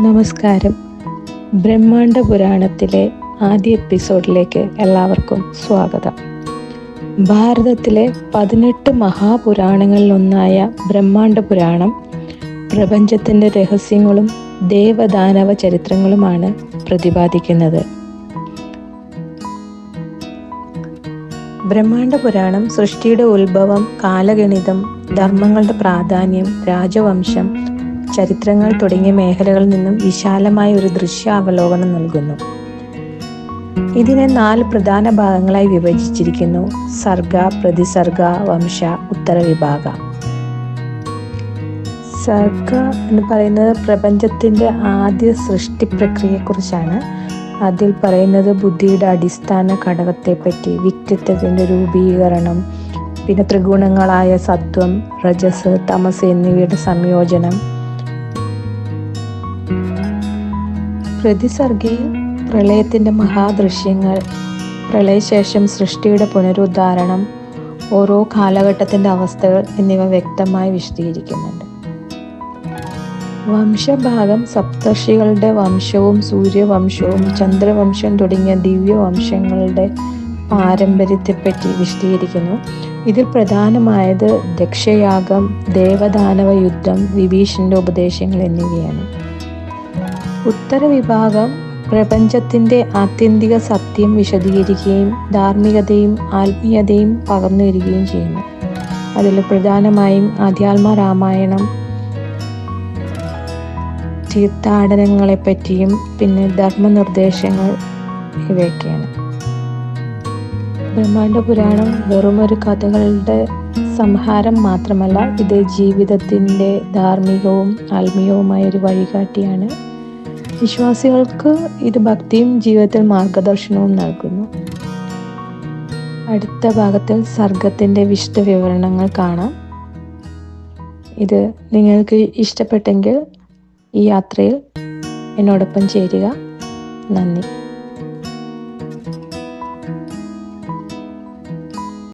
നമസ്കാരം. ബ്രഹ്മാണ്ഡ പുരാണത്തിലെ ആദ്യ എപ്പിസോഡിലേക്ക് എല്ലാവർക്കും സ്വാഗതം. ഭാരതത്തിലെ പതിനെട്ട് മഹാപുരാണങ്ങളിലൊന്നായ ബ്രഹ്മാണ്ഡ പുരാണം പ്രപഞ്ചത്തിന്റെ രഹസ്യങ്ങളും ദേവദാനവ ചരിത്രങ്ങളുമാണ് പ്രതിപാദിക്കുന്നത്. ബ്രഹ്മാണ്ഡ പുരാണം സൃഷ്ടിയുടെ ഉത്ഭവം കാലഗണിതം ധർമ്മങ്ങളുടെ പ്രാധാന്യം രാജവംശം ചരിത്രങ്ങൾ തുടങ്ങിയ മേഖലകളിൽ നിന്നും വിശാലമായ ഒരു ദൃശ്യാവലോകനം നൽകുന്നു. ഇതിനെ നാല് പ്രധാന ഭാഗങ്ങളായി വിഭജിച്ചിരിക്കുന്നു. സർഗ പ്രതിസർഗ വംശ ഉത്തര വിഭാഗ. സർഗ എന്ന് പറയുന്നത് പ്രപഞ്ചത്തിന്റെ ആദ്യ സൃഷ്ടി പ്രക്രിയയെക്കുറിച്ചാണ്. അതിൽ പറയുന്നത് ബുദ്ധിയുടെ അടിസ്ഥാന ഘടകത്തെപ്പറ്റി വ്യക്തിത്വത്തിന്റെ രൂപീകരണം പിന്നെ ത്രിഗുണങ്ങളായ സത്വം രജസ് തമസ് എന്നിവയുടെ സംയോജനം പ്രതിസർഗയിൽ പ്രളയത്തിന്റെ മഹാദൃശ്യങ്ങൾ പ്രളയശേഷം സൃഷ്ടിയുടെ പുനരുദ്ധാരണം ഓരോ കാലഘട്ടത്തിന്റെ അവസ്ഥകൾ എന്നിവ വ്യക്തമായി വിശദീകരിക്കുന്നുണ്ട്. വംശഭാഗം സപ്തർഷികളുടെ വംശവും സൂര്യവംശവും ചന്ദ്രവംശം തുടങ്ങിയ ദിവ്യവംശങ്ങളുടെ പാരമ്പര്യത്തെപ്പറ്റി വിശദീകരിക്കുന്നു. ഇതിൽ പ്രധാനമായത് ദക്ഷയാഗം ദേവദാനവ യുദ്ധം വിഭീഷണിന്റെ ഉപദേശങ്ങൾ എന്നിവയാണ്. ഉത്തര വിഭാഗം പ്രപഞ്ചത്തിന്റെ ആത്യന്തിക സത്യം വിശദീകരിക്കുകയും ധാർമ്മികതയും ആത്മീയതയും പകർന്നു വരികയും ചെയ്യുന്നു. അതിൽ പ്രധാനമായും ആധ്യാത്മ രാമായണം തീർത്ഥാടനങ്ങളെ പറ്റിയും പിന്നെ ധർമ്മനിർദ്ദേശങ്ങൾ ഇവയൊക്കെയാണ്. ബ്രഹ്മാണ്ഡ പുരാണം വെറുമൊരു കഥകളുടെ സംഹാരം മാത്രമല്ല ഇത് ജീവിതത്തിന്റെ ധാർമ്മികവും ആത്മീയവുമായ ഒരു വഴികാട്ടിയാണ്. വിശ്വാസികൾക്ക് ഇത് ഭക്തിയും ജീവിതത്തിൽ മാർഗദർശനവും നൽകുന്നു. അടുത്ത ഭാഗത്തിൽ സർഗത്തിന്റെ വിശദ വിവരണങ്ങൾ കാണാം. ഇത് നിങ്ങൾക്ക് ഇഷ്ടപ്പെട്ടെങ്കിൽ ഈ യാത്രയിൽ എന്നോടൊപ്പം ചേരുക. നന്ദി.